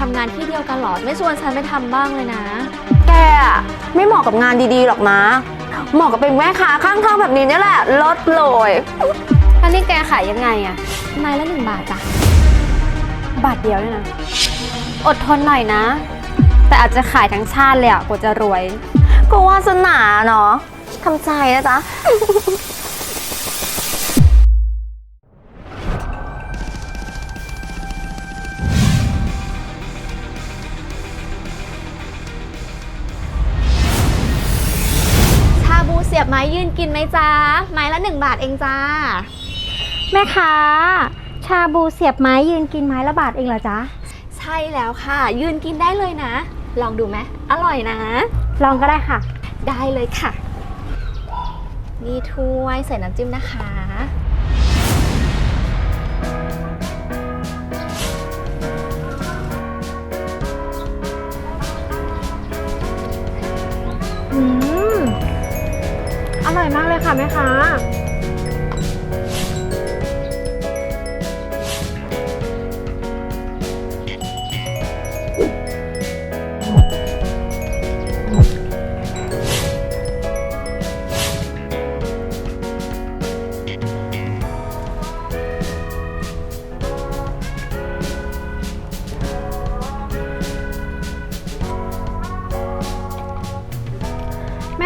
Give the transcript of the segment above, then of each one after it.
ทำงานที่เดียวกันเหรอ ไม่ชวนฉันไปทำบ้างเลยนะ แกอะไม่เหมาะกับงานดีๆหรอกนะเหมาะกับเป็นแม่ค้าข้างทางแบบนี้เนี่ยแหละลดเลยอันนี้แกขายยังไงอะไม้ละหนึ่งบาทจ้ะ บาทเดียวเนี่ยนะ อดทนหน่อยนะ แต่อาจจะขายทั้งชาติเลยอะกว่าจะรวย ก็วาสนาเนาะทำใจนะจ๊ะ ม้ยืนกินไหมจ้าไม้ละหนึ่งบาทเองจ้า แม่ค้าชาบูเสียบไม้ยืนกินไม้ละบาทเองเหรอจ๊ะ ใช่แล้วค่ะ ยืนกินได้เลยนะ ลองดูไหมอร่อยนะ ลองก็ได้ค่ะ ได้เลยค่ะ นี่ถ้วยใส่น้ำจิ้มนะคะ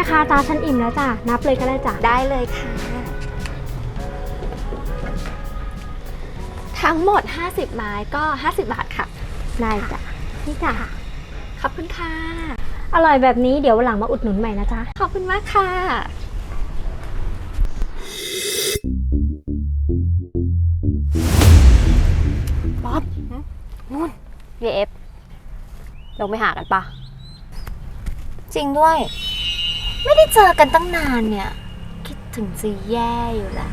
ค้าจ้าฉันอิ่มแล้วจ้ะ นับเลยก็ได้จ้ะ ได้เลยค่ะ ทั้งหมด 50 ไม้ก็ 50 บาทค่ะ ได้จ้ะ นี่จ้ะ ขอบคุณค่ะ อร่อยแบบนี้เดี๋ยววันหลังมาอุดหนุนใหม่นะจ๊ะ ขอบคุณมากค่ะเอฟลงไปหากันปะ จริงด้วย ไม่ได้เจอกันตั้งนานเนี่ย คิดถึงจะแย่อยู่ละ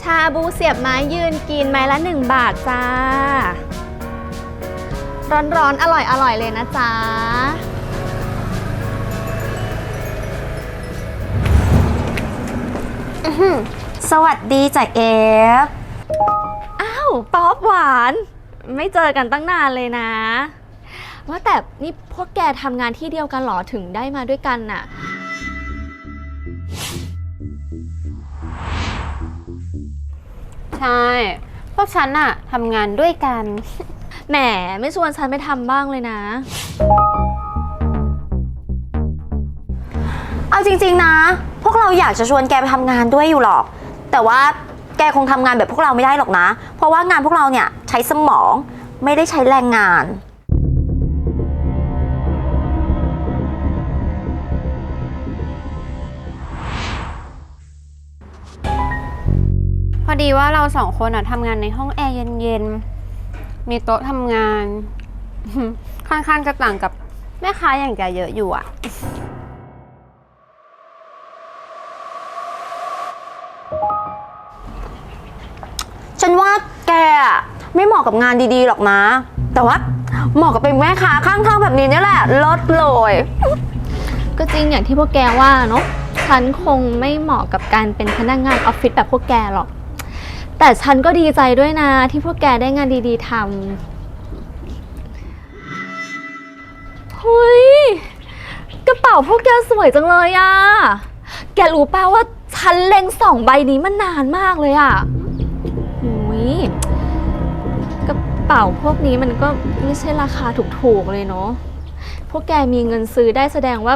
ชาบูเสียบไม้ยืนกินไม้ละ 1 บาทจ้า ร้อนๆ อร่อยๆเลยนะจ๊ะ สวัสดีจากเอฟ อ้าว ป๊อปหวาน ไม่เจอกันตั้งนานเลยนะ ว่าแต่นี่พวกแกทำงานที่เดียวกันเหรอถึงได้มาด้วยกันน่ะ ใช่ พวกฉันอะทำงานด้วยกัน แหมไม่ชวนฉันไปทำบ้างเลยนะ เอาจริง ๆ นะ พวกเราอยากจะชวนแกไปทำงานด้วยอยู่หรอก แต่ว่าแกคงทำงานแบบพวกเราไม่ได้หรอกนะ เพราะว่างานพวกเราเนี่ยใช้สมองไม่ได้ใช้แรงงาน พอดีว่าเราสองคนอะทำงานในห้องแอร์เย็นๆ มีโต๊ะทำงาน ค่อนข้างจะต่างกับแม่ค้าอย่างแกเยอะอยู่อะฉันว่าแกอะไม่เหมาะกับงานดีๆหรอกนะ แต่ว่าเหมาะกับเป็นแม่ค้าข้างทางแบบนี้เนี่ยแหละลดเลย ก็จริงอย่างที่พวกแกว่าเนาะฉันคงไม่เหมาะกับการเป็นพนักงานออฟฟิศแบบพวกแกหรอก แต่ฉันก็ดีใจด้วยนะ ที่พวกแกได้งานดีๆทำเฮ้ย กระเป๋าพวกแกสวยจังเลยอะแกรู้ป่าว่าฉันเล็งสองใบนี้มานานมากเลยอะหุยกระเป๋าพวกนี้มันก็ไม่ใช่ราคาถูกๆเลยเนาะ พวกแกมีเงินซื้อได้แสดงว่า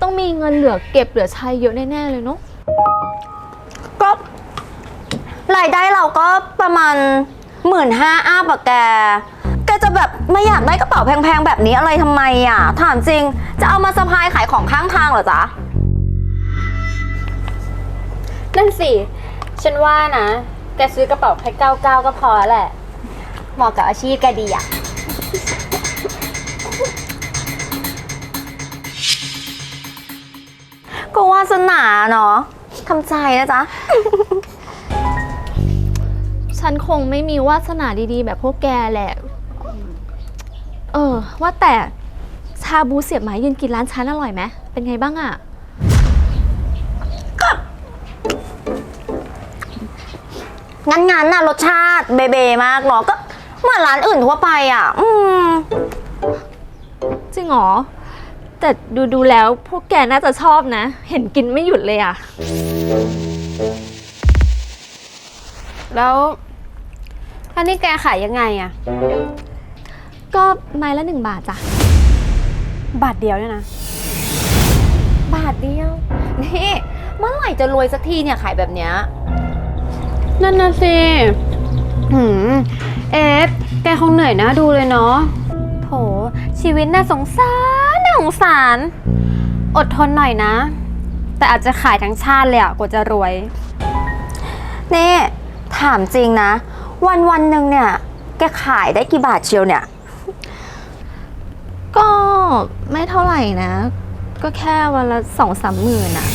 ต้องมีเงินเหลือเก็บเหลือใช้เยอะแน่ๆเลยเนาะ รายได้เราก็ประมาณหมื่นห้าอัพอะแก แกจะแบบไม่อยากได้กระเป๋าแพงๆแบบนี้อะไรทำไมอะถามจริง จะเอามาสะพายขายของข้างทางเหรอจ๊ะ นั่นสิ ฉันว่านะ แกซื้อกระเป๋าแค่เก้าเก้าก็พอแหละ เหมาะกับอาชีพแกดีอะก็วาสนาเนาะทำใจนะจ๊ะ คงไม่มีวาสนาดีๆ แบบพวกแกแหละ เออ ว่าแต่ชาบูเสียบไม้ยืนกินร้านฉันอร่อยไหมเป็นไงบ้างอะงั้นงั้นน่ะรสชาติเบเบมากเนาะก็เหมือนร้านอื่นทั่วไปอะ อืม จริงเหรอ แต่ดูดูๆแล้วพวกแกน่าจะชอบนะ เห็นกินไม่หยุดเลยอะ แล้ว ท่านี่แกขายยังไงอะก็ไม้ละหนึ่งบาทจ้ะ บาทเดียวเนี่ยนะ บาทเดียว นี่ เมื่อไหร่จะรวยสักทีเนี่ยขายแบบเนี้ย นั่นน่ะสิหืมเอฟแกคงเหนื่อยนะดูเลยเนาะ โถ ชีวิตน่าสงสาร น่าสงสาร อดทนหน่อยนะ แต่อาจจะขายทั้งชาติเลยอะกว่าจะรวย นี่ ถามจริงนะ วันวันๆหนึ่งเนี่ย แกขายได้กี่บาทเชียวเนี่ย ก็ไม่เท่าไหร่นะ ก็แค่วันละสองสามหมื่นอะ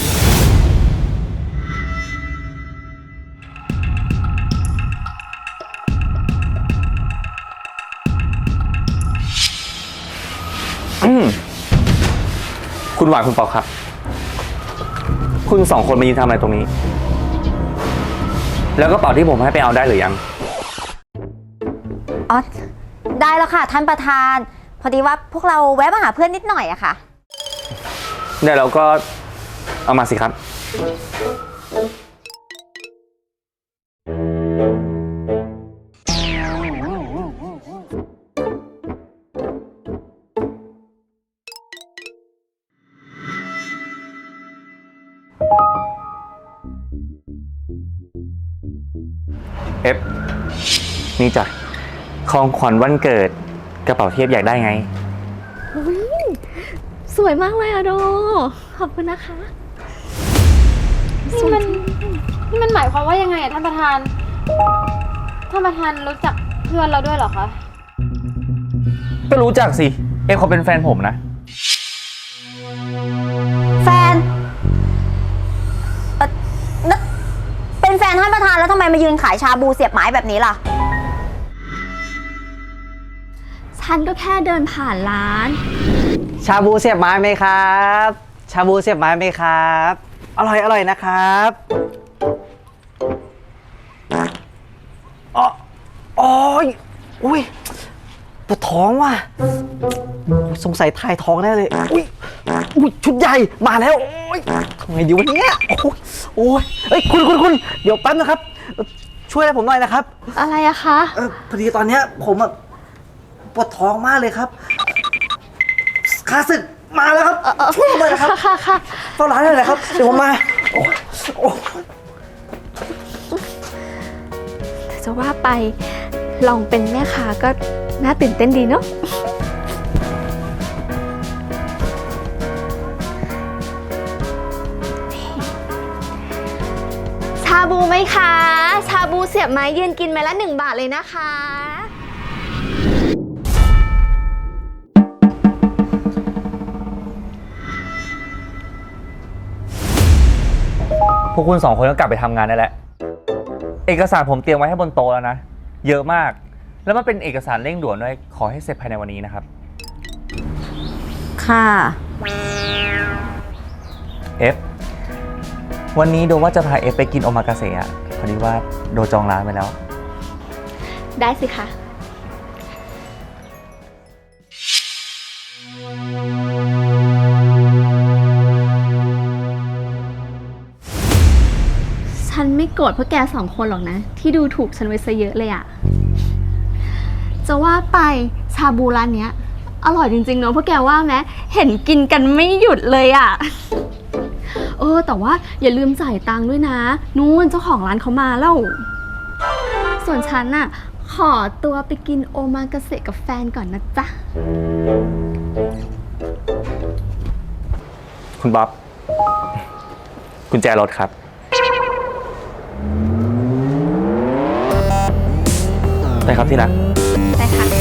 อืมคุณหวานคุณปอครับ คุณสองคนมายืนทำอะไรตรงนี้ แล้วกระเป๋าที่ผมให้ไปเอาได้หรือยัง อ๋อได้แล้วค่ะท่านประธาน พอดีว่าพวกเราแวะมาหาเพื่อนนิดหน่อยอะค่ะ เดี๋ยวเราก็เอามาสิครับ เอฟนี่จ้ะ ของขวัญวันเกิดกระเป๋าเทียบอยากได้ไง อุ๊ยสวยมากเลยอะโด ขอบคุณนะคะ นี่มันนี่มันหมายความว่ายังไงอะท่านประธาน ท่านประธานรู้จักเพื่อนเราด้วยเหรอคะ ก็รู้จักสิ เอฟเขาเป็นแฟนผมนะ แฟนเอ่อนั่นเป็นแฟนท่านประธานแล้วทำไมมายืนขายชาบูเสียบไม้แบบนี้ล่ะ ฉันก็แค่เดินผ่านร้าน ชาบูเสียบไม้ไหมครับ ชาบูเสียบไม้ไหมครับ อร่อยอร่อยนะครับอ๋ออ๋อยอุ้ยปวดท้องว่ะ สงสัยถ่ายท้องแน่เลย อุ้ยอุ้ยชุดใหญ่มาแล้ว โอ้ยทำไงดีวะเนี่ย โอ้ยโอ้ยเอ้ย คุณคุณคุณเดี๋ยวแป๊บนะครับเอ่อช่วยอะไรผมหน่อยนะครับ อะไรอะคะ เออพอดีตอนเนี้ยผมอะ ปวดท้องมากเลยครับข้าศึกมาแล้วครับช่วยผมหน่อยนะครับค่ะค่ะค่ะเฝ้าร้านเลยนะครับเดี๋ยวผมมาโอ้โอ้แต่จะว่าไปลองเป็นแม่ค้าก็น่าตื่นเต้นดีเนาะชาบูไหมคะ ชาบูเสียบไม้ยืนกินไม้ละหนึ่งบาทเลยนะคะ พวกคุณสองคนก็กลับไปทำงานได้แล้ว เอกสารผมเตรียมไว้ให้บนโต๊ะแล้วนะ เยอะมาก แล้วมันเป็นเอกสารเร่งด่วนด้วย ขอให้เสร็จภายในวันนี้นะครับ ค่ะ เอฟ วันนี้โดว่าจะพาเอฟไปกินโอมากาเสะอะพอดีว่าโดจองร้านไปแล้ว ได้สิคะ โกรธพวกแกสองคนหรอกนะ ที่ดูถูกฉันไว้ซะเยอะเลยอะจะว่าไปชาบูร้านเนี้ย อร่อยจริงๆเนอะพวกแกว่าไหมเห็นกินกันไม่หยุดเลยอะเออ แต่ว่าอย่าลืมจ่ายตังค์ด้วยนะ นู่นเจ้าของร้านเขามาแล้ว ส่วนฉันน่ะ ขอตัวไปกินโอมากาเสะกับแฟนก่อนนะจ๊ะ คุณบ๊อบกุญแจรถครับ ได้ครับที่รัก ได้ค่ะ